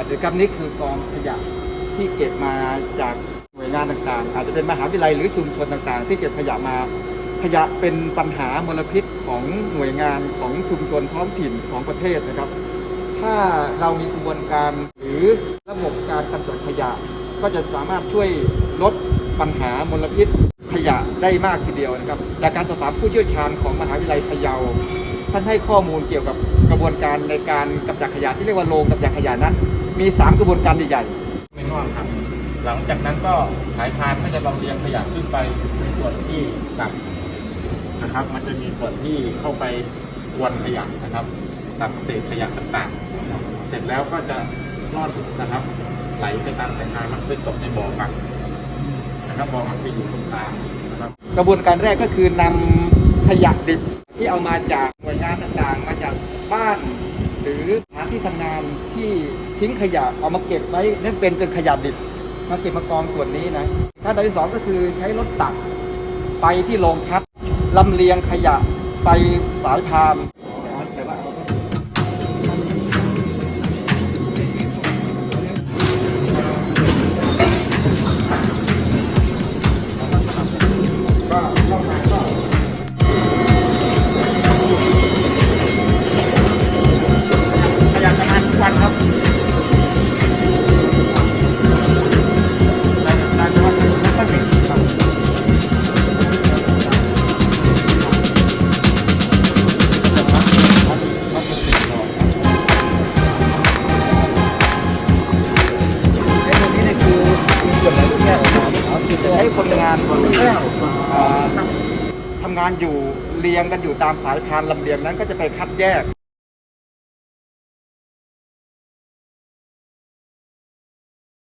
วัสดีครับนี่คือกองขยะที่เก็บมาจากหน่วยงานต่างๆ อาจจะเป็นมหาวิทยาลัยหรือชุมชนต่างๆ ที่เก็บขยะมาขยะเป็นปัญหามลพิษของหน่วยงานของชุมชนท้องถิ่นของประเทศนะครับ ถ้าเรามีกระบวนการหรือระบบการกำจัดขยะ ก็จะสามารถช่วยลดปัญหามลพิษขยะได้มากทีเดียวนะครับ จากการสอบถามผู้เชี่ยวชาญของมหาวิทยาลัยพะเยา ท่านให้ข้อมูลเกี่ยวกับกระบวนการในการกำจัดขยะที่เรียกว่าโรงกำจัดขยะนั้น มี 3 กระบวนการใหญ่ไม่งอกครับหลังจากนั้นก็สายพานก็จะลำเลียงขยะขึ้นไปในส่วนที่สับนะครับ มันจะมีส่วนที่เข้าไปกวนขยะนะครับ สับเศษขยะต่างๆ เสร็จแล้วก็จะรอดนะครับ ไหลไปตามสายพานมันไปตกในบ่อหมักนะครับบ่อหมักจะอยู่ตรงกลางนะครับๆกระบวนการแรกก็คือนำขยะดิบ ที่เอามาจากหน่วยงานต่างๆ มาจากบ้าน หรือสถานที่ทำงานที่ทิ้งขยะเอามาเก็บไว้นั่นเป็นเป็นขยะดิบมาเก็บมากองส่วนนี้นะขั้นตอนที่สองก็คือใช้รถตักไปที่โรงคัดลำเลียงขยะไปสายพาน ทำงานอยู่เรียงกันอยู่ตามสายพานลำเลียงนั้นก็จะไปคัดแยก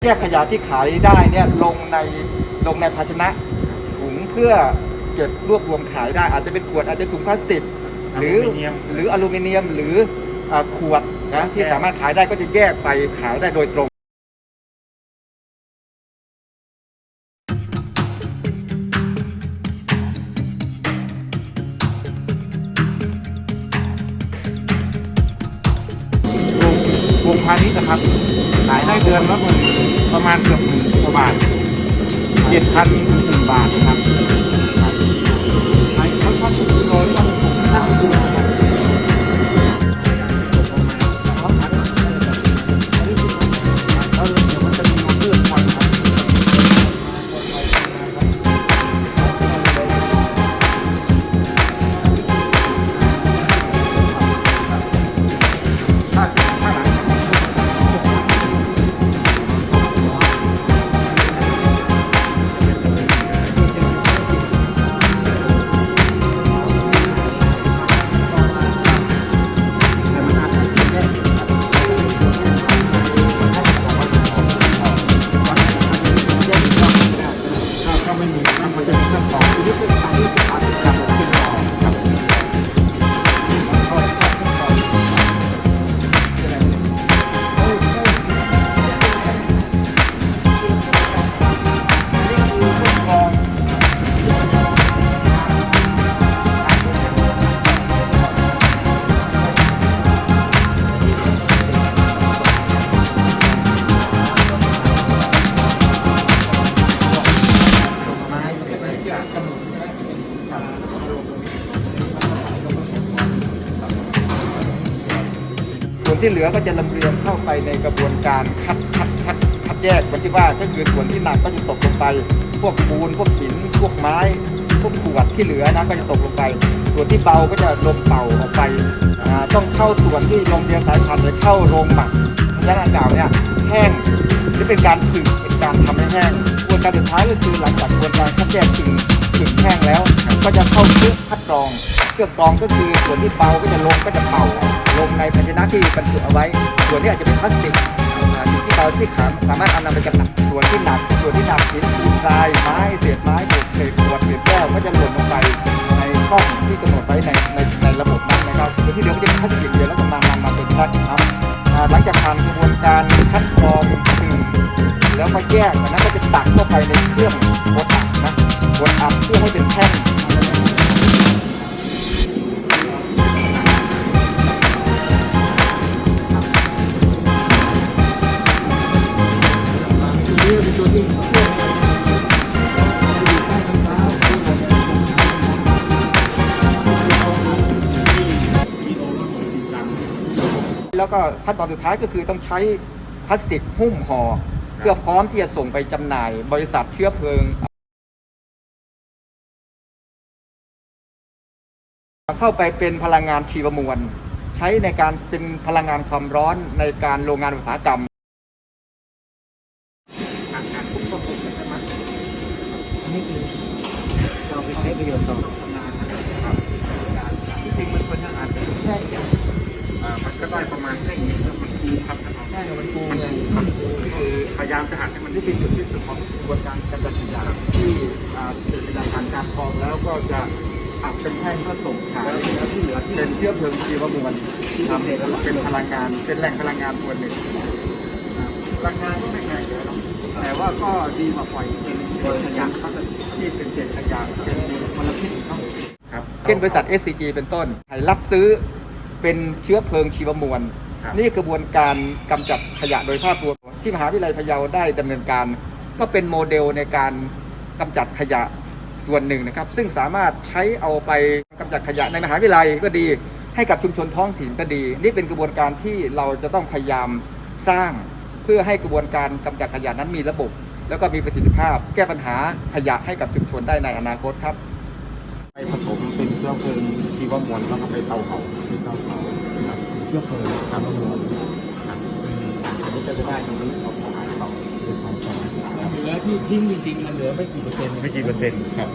แยกขยะที่ขายได้เนี่ยลงในลงในภาชนะถุงเพื่อเก็บรวบรวมขายได้ อาจจะเป็นขวดอาจจะถุงพลาสติก หรืออลูมิเนียมหรืออลูมิเนียมหรืออ่าขวดนะที่สามารถขายได้ก็จะแยกไปขายได้โดยตรง พาณิชย์นะครับ ขายได้เดือนละหมื่นประมาณเกือบหมื่นกว่าบาทเจ็ดพันหนึ่งบาทนะครับ ส่วนที่เหลือก็จะลำเลียงเข้าไปในกระบวนการคัดคัดคัดคัดแยกวันที่ว่าก็คือส่วนที่หนักก็จะตกลงไป พวกปูนพวกหินพวกไม้ พวกขวดที่เหลือนะก็จะตกลงไป ส่วนที่เบาก็จะลมเป่าออกไปต้องเข้าส่วนที่ลงเรียงสายพันธุ์เลยเข้าโรงหมักและดังกล่าวเนี่ยแห้งหรือเป็นการผึ่งเป็นการทำให้แห้งกระบวนการสุดท้ายก็คือหลังจากกระบวนการคัดแยกผึ่ง ผึ่งแห้งแล้ว ก็จะเข้าเครื่องคัดกรอง เครื่องกรองก็คือส่วนที่เบาก็จะลงก็จะเป่า ลงในภาชนะที่บรรจุเอาไว้ ส่วนนี้อาจจะเป็นพลาสติกอ่าสิ่งที่เบาที่ขามสามารถเอานำไปจำหน่ายส่วนที่หนักส่วนที่หนักหินปูนทรายไม้เศษไม้ถูกเศษขวดเศษแก้วก็จะหล่นลงไปในช่องที่กำหนดไว้ในในในระบบนั้นนะครับส่วนที่เหลือก็จะเป็นพลาสติกเดียวแล้วก็นำนำมาเป็นแพ็คครับหลังจากผ่านกระบวนการคัดกรองคือแล้วมาแยกจากนั้นก็จะตักเข้าไปในเครื่องบด แล้วก็ขั้นตอนสุดท้ายก็คือต้องใช้พลาสติกหุ้มห่อเพื่อพร้อมที่จะส่งไปจำหน่าย บริษัทเชื้อเพลิงเข้าไปเป็นพลังงานชีวมวล ใช้ในการเป็นพลังงานความร้อนในการโรงงานอุตสาหกรรมทางการคุ้มครองสิทธิ์ใช่ไหมนี่คือเราไปใช้ประโยชน์ต่อทำงานนะครับที่จริงมันควรจะอาจจะแค่ อ่ามันก็ได้ประมาณแค่นี้แล้วมันคูครับนะครับใช่มันปูมันไงคูครับคือพยายามจะหักให้มันได้เป็นจุดที่สุดของกระบวนการกำจัดขยะที่อ่าเสร็จเวลาผ่านการกรองแล้วก็จะอัดเป็นแท่งเพื่อส่งขายแล้วที่เหลือที่เป็นเชื้อเพลิงชีวมวลทำเป็นพลังงานเป็นแหล่งพลังงานตัวหนึ่งอ่าพลังงานก็ไม่แพงเยอะหรอกแต่ว่าก็ดีกว่าปล่อยเป็นเป็นขยะครับที่เป็นเศษขยะเป็นมลพิษครับครับเช่นบริษัท SCG เป็นต้นให้รับซื้อ เป็นเชื้อเพลิงชีวมวล ครับ นี่กระบวนการกำจัดขยะโดยภาพรวมที่มหาวิทยาลัยพะเยาได้ดำเนินการ ก็เป็นโมเดลในการกำจัดขยะส่วนหนึ่งนะครับ ซึ่งสามารถใช้เอาไปกำจัดขยะในมหาวิทยาลัยก็ดี ให้กับชุมชนท้องถิ่นก็ดี นี่เป็นกระบวนการที่เราจะต้องพยายามสร้าง เพื่อให้กระบวนการกำจัดขยะนั้นมีระบบ แล้วก็มีประสิทธิภาพ แก้ปัญหาขยะให้กับชุมชนได้ในอนาคตครับ ไปผสมเป็นเชื้อเพลิงชีวมวลแล้วก็ไปเตาเผาที่เตาเผาครับเชื้อเพลิงทำมวลครับอันนี้ก็จะได้ตรงนี้เอาของหายเผาเป็นของต่อครับเหลือที่ทิ้งจริงๆมันเหลือไม่กี่เปอร์เซ็นต์ไม่กี่เปอร์เซ็นต์ครับ